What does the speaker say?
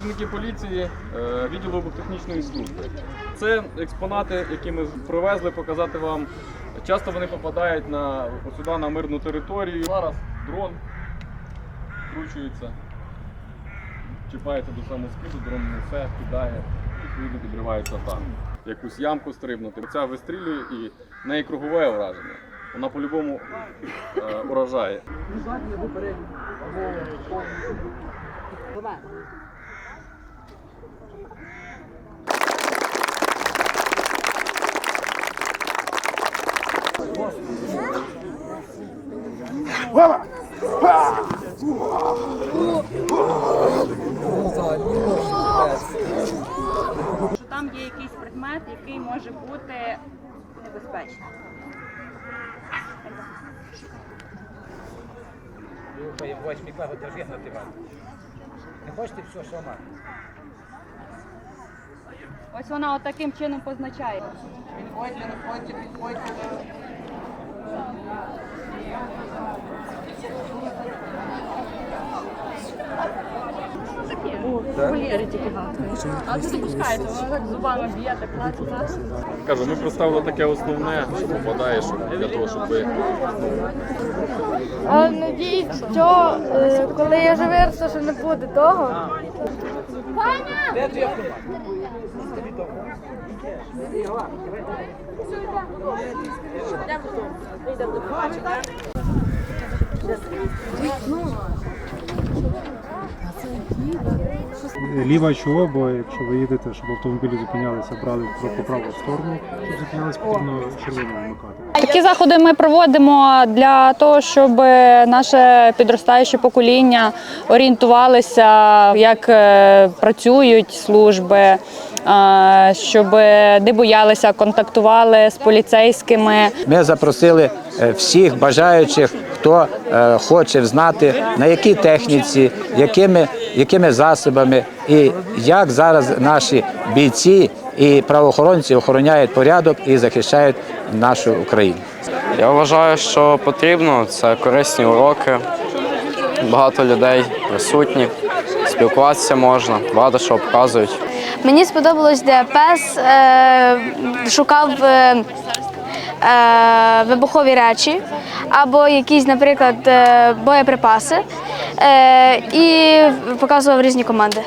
Працівники поліції е, відділу вибухтехнічної служби. Це експонати, які ми привезли показати вам. Часто вони попадають на сюди на мирну територію. Зараз дрон вкручується, чіпається до самого скиду, дрон несе, кидає, відповідно підривається там. Якусь ямку стрибнути. Ця вистрілює і в неї кругове враження. Вона по-любому е, уражає. Що там є якийсь предмет, який може бути небезпечним. Восьмий клас, держи на диван. Не хочете все, що мати? Ось вона от таким чином позначає. Холєри тільки А це допускається, вона так зубами б'є, так плаче. Кажу, ми представили таке основне, що попадає, щоб для того, щоб ви Але надіюсь, що е, коли я вже що не буде того. Де твій автомат? Ліва чого, бо якщо ви їдете, щоб автомобілі зупинялися, брали по праву сторону, щоб зупинялися, потрібно червоно вмикати. Такі заходи ми проводимо для того, щоб наше підростаюче покоління орієнтувалися, як е, працюють служби, е, щоб не боялися, контактували з поліцейськими. Ми запросили е, всіх бажаючих, хто е, хоче знати, на якій техніці, якими, якими засобами і як зараз наші бійці і правоохоронці охороняють порядок і захищають нашу Україну. Я вважаю, що потрібно. Це корисні уроки. Багато людей присутні, спілкуватися можна, багато що показують. Мені сподобалось, де пес е, шукав е, е, вибухові речі або якісь, наприклад, е, боєприпаси е, і показував різні команди.